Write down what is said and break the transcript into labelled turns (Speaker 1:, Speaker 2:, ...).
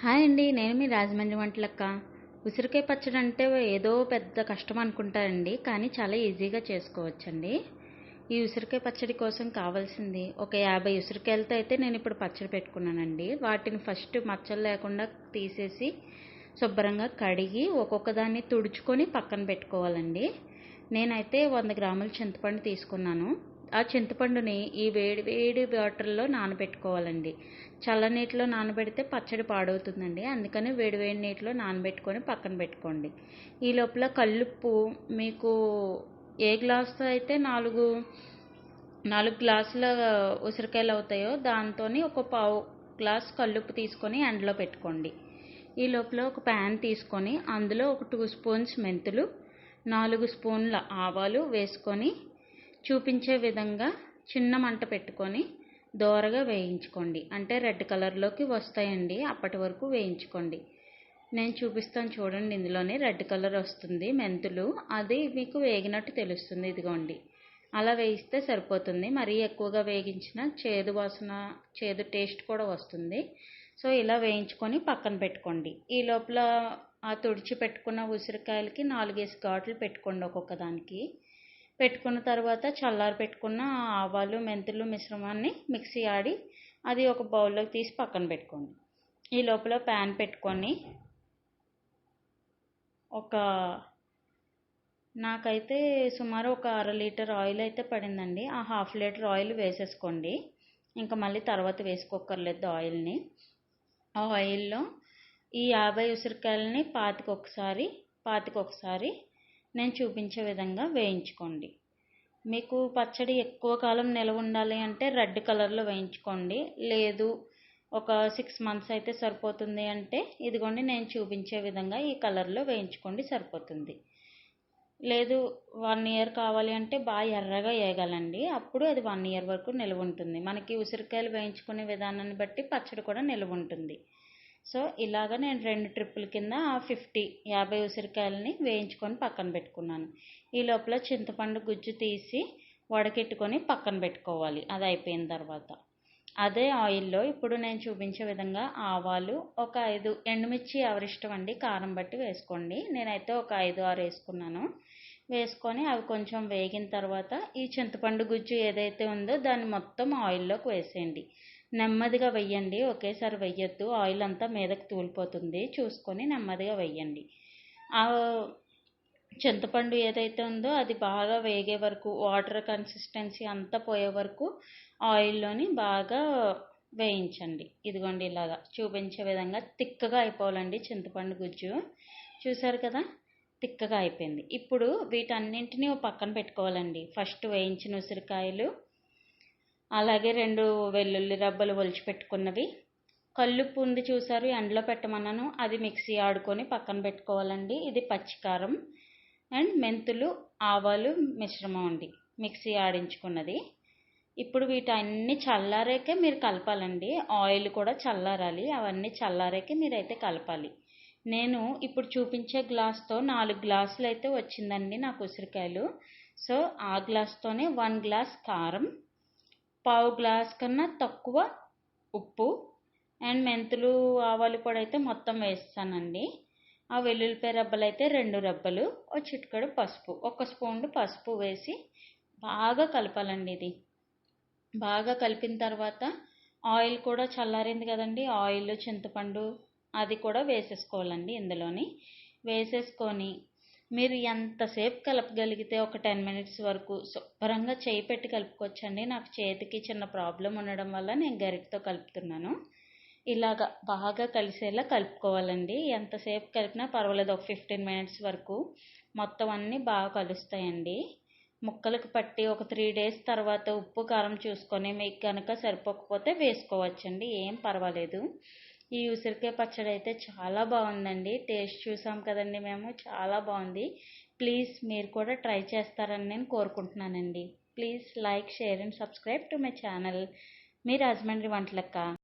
Speaker 1: Hi అండి నేను మీ రాజమండ్రి వంటలక్క. ఉసిరికాయ పచ్చడి అంటే ఏదో పెద్ద కష్టం అనుకుంటారండి కానీ చాలా ఈజీగా చేసుకోవచ్చండి. ఈ ఉసిరికాయ పచ్చడి కోసం కావాల్సింది ఒక యాభై ఉసిరికాయలతో అయితే నేను ఇప్పుడు పచ్చడి పెట్టుకున్నానండి. వాటిని ఫస్ట్ మచ్చలు లేకుండా తీసేసి శుభ్రంగా కడిగి ఒక్కొక్క దాన్ని తుడుచుకొని పక్కన పెట్టుకోవాలండి. నేనైతే వంద గ్రాముల చింతపండు తీసుకున్నాను. ఆ చింతపండుని ఈ వేడి వేడి వాటర్లో నానబెట్టుకోవాలండి. చల్లనీటిలో నానబెడితే పచ్చడి పాడవుతుందండి. అందుకని వేడి వేడి నీటిలో నానబెట్టుకొని పక్కన పెట్టుకోండి. ఈ లోపల కల్లుప్పు మీకు ఏ గ్లాస్తో అయితే నాలుగు నాలుగు గ్లాసుల ఉసిరికాయలు అవుతాయో దాంతో ఒక పావు గ్లాస్ కల్లుప్పు తీసుకొని ఎండలో పెట్టుకోండి. ఈ లోపల ఒక ప్యాన్ తీసుకొని అందులో ఒక టూ స్పూన్స్ మెంతులు నాలుగు స్పూన్ల ఆవాలు వేసుకొని చూపించే విధంగా చిన్న మంట పెట్టుకొని దోరగా వేయించుకోండి. అంటే రెడ్ కలర్లోకి వస్తాయండి అప్పటి వరకు వేయించుకోండి. నేను చూపిస్తాను చూడండి ఇందులోనే రెడ్ కలర్ వస్తుంది మెంతులు. అది మీకు వేగినట్టు తెలుస్తుంది ఇదిగోండి. అలా వేయిస్తే సరిపోతుంది. మరీ ఎక్కువగా వేగించిన చేదు వాసన చేదు టేస్ట్ కూడా వస్తుంది. సో ఇలా వేయించుకొని పక్కన పెట్టుకోండి. ఈ లోపల ఆ తుడిచి పెట్టుకున్న ఉసిరికాయలకి నాలుగేసి ఘాట్లు పెట్టుకోండి ఒక్కొక్క దానికి. పెట్టుకున్న తర్వాత చల్లారి పెట్టుకున్న ఆవాలు మెంతులు మిశ్రమాన్ని మిక్సీ ఆడి అది ఒక బౌల్లోకి తీసి పక్కన పెట్టుకోండి. ఈ లోపల ప్యాన్ పెట్టుకొని ఒక నాకైతే సుమారు ఒక అర లీటర్ ఆయిల్ అయితే పడిందండి. ఆ హాఫ్ లీటర్ ఆయిల్ వేసేసుకోండి. ఇంకా మళ్ళీ తర్వాత వేసుకోకర్లేదు ఆయిల్ని. ఆ ఆయిల్లో ఈ యాభై ఉసిరికాయలని పాతికొకసారి ఒకసారి ఒకసారి నేను చూపించే విధంగా వేయించుకోండి. మీకు పచ్చడి ఎక్కువ కాలం నిలవ ఉండాలి అంటే రెడ్ కలర్లో వేయించుకోండి. లేదు ఒక సిక్స్ మంత్స్ అయితే సరిపోతుంది అంటే ఇదిగోండి నేను చూపించే విధంగా ఈ కలర్లో వేయించుకోండి సరిపోతుంది. లేదు వన్ ఇయర్ కావాలి అంటే బాగా ఎర్రగా వేయగలండి. అప్పుడు అది వన్ ఇయర్ వరకు నిల్వ ఉంటుంది. మనకి ఉసిరికాయలు వేయించుకునే విధానాన్ని బట్టి పచ్చడి కూడా నిల్వ ఉంటుంది. సో ఇలాగ నేను రెండు ట్రిప్పుల కింద ఆ ఫిఫ్టీ యాభై ఉసిరికాయలని వేయించుకొని పక్కన పెట్టుకున్నాను. ఈ లోపల చింతపండు గుజ్జు తీసి వడకెట్టుకొని పక్కన పెట్టుకోవాలి. అది అయిపోయిన తర్వాత. అదే ఆయిల్లో ఇప్పుడు నేను చూపించే విధంగా ఆవాలు ఒక ఐదు ఎండుమిర్చి ఎవరిష్టం అండి కారం బట్టి వేసుకోండి. నేనైతే ఒక ఐదు ఆరు వేసుకున్నాను. వేసుకొని అవి కొంచెం వేగిన తర్వాత ఈ చింతపండు గుజ్జు ఏదైతే ఉందో దాన్ని మొత్తం ఆయిల్లోకి వేసేయండి. నెమ్మదిగా వెయ్యండి. ఒకేసారి వెయ్యొద్దు. ఆయిల్ అంతా మీదకి తూలిపోతుంది. చూసుకొని నెమ్మదిగా వెయ్యండి. ఆ చింతపండు ఏదైతే ఉందో అది బాగా వేగే వరకు వాటర్ కన్సిస్టెన్సీ అంతా పోయే వరకు ఆయిల్లోని బాగా వేయించండి. ఇదిగోండి ఇలాగా చూపించే విధంగా తిక్కగా అయిపోవాలండి చింతపండు గుజ్జు. చూసారు కదా? తిక్కగా అయిపోయింది. ఇప్పుడు వీటన్నింటినీ పక్కన పెట్టుకోవాలండి. ఫస్ట్ వేయించిన ఉసిరికాయలు అలాగే రెండు వెల్లుల్లి రబ్బలు ఒలిచి పెట్టుకున్నవి. కల్లుప్పు ఉంది చూసారు ఎండలో పెట్టమన్నాను. అది మిక్సీ ఆడుకొని పక్కన పెట్టుకోవాలండి. ఇది పచ్చికారం అండ్ మెంతులు ఆవాలు మిశ్రమం అండి. మిక్సీ ఆడించుకున్నది. ఇప్పుడు వీటన్ని చల్లారాకే మీరు కలపాలండి. ఆయిల్ కూడా చల్లారాలి. అవన్నీ చల్లారాకే మీరైతే కలపాలి. నేను ఇప్పుడు చూపించే గ్లాస్తో నాలుగు గ్లాసులు అయితే వచ్చిందండి నాకు ఉసిరికాయలు. సో ఆ గ్లాస్తోనే వన్ గ్లాస్ కారం పావు గ్లాస్ కన్నా తక్కువ ఉప్పు అండ్ మెంతులు ఆవాలు కూడా అయితే మొత్తం వేస్తానండి. ఆ వెల్లుల్లిపాయ రబ్బలు అయితే రెండు రబ్బలు ఒక చిటికడు పసుపు ఒక స్పూన్ పసుపు వేసి బాగా కలపాలండి ఇది. బాగా కలిపిన తర్వాత ఆయిల్ కూడా చల్లారింది కదండి ఆయిల్ చింతపండు అది కూడా వేసేసుకోవాలండి ఇందులోని. వేసేసుకొని మీరు ఎంతసేపు కలపగలిగితే ఒక టెన్ మినిట్స్ వరకు శుభ్రంగా చేయి పెట్టి కలుపుకోవచ్చండి. నాకు చేతికి చిన్న ప్రాబ్లం ఉండడం వల్ల నేను గరిటతో కలుపుతున్నాను. ఇలాగ బాగా కలిసేలా కలుపుకోవాలండి. ఎంతసేపు కలిపినా పర్వాలేదు ఒక ఫిఫ్టీన్ మినిట్స్ వరకు మొత్తం అన్నీ బాగా కలుస్తాయండి. ముక్కలకు పట్టి ఒక త్రీ డేస్ తర్వాత ఉప్పు కారం చూసుకొని మీకు కనుక సరిపోకపోతే వేసుకోవచ్చండి. ఏం పర్వాలేదు. ఈ ఉసిరికాయ పచ్చడి అయితే చాలా బాగుందండి. టేస్ట్ చూసాం కదండి మేము చాలా బాగుంది. ప్లీజ్ మీరు కూడా ట్రై చేస్తారని నేను కోరుకుంటున్నానండి. Please like share and subscribe to my channel. Me Rajahmundry Vantalakka.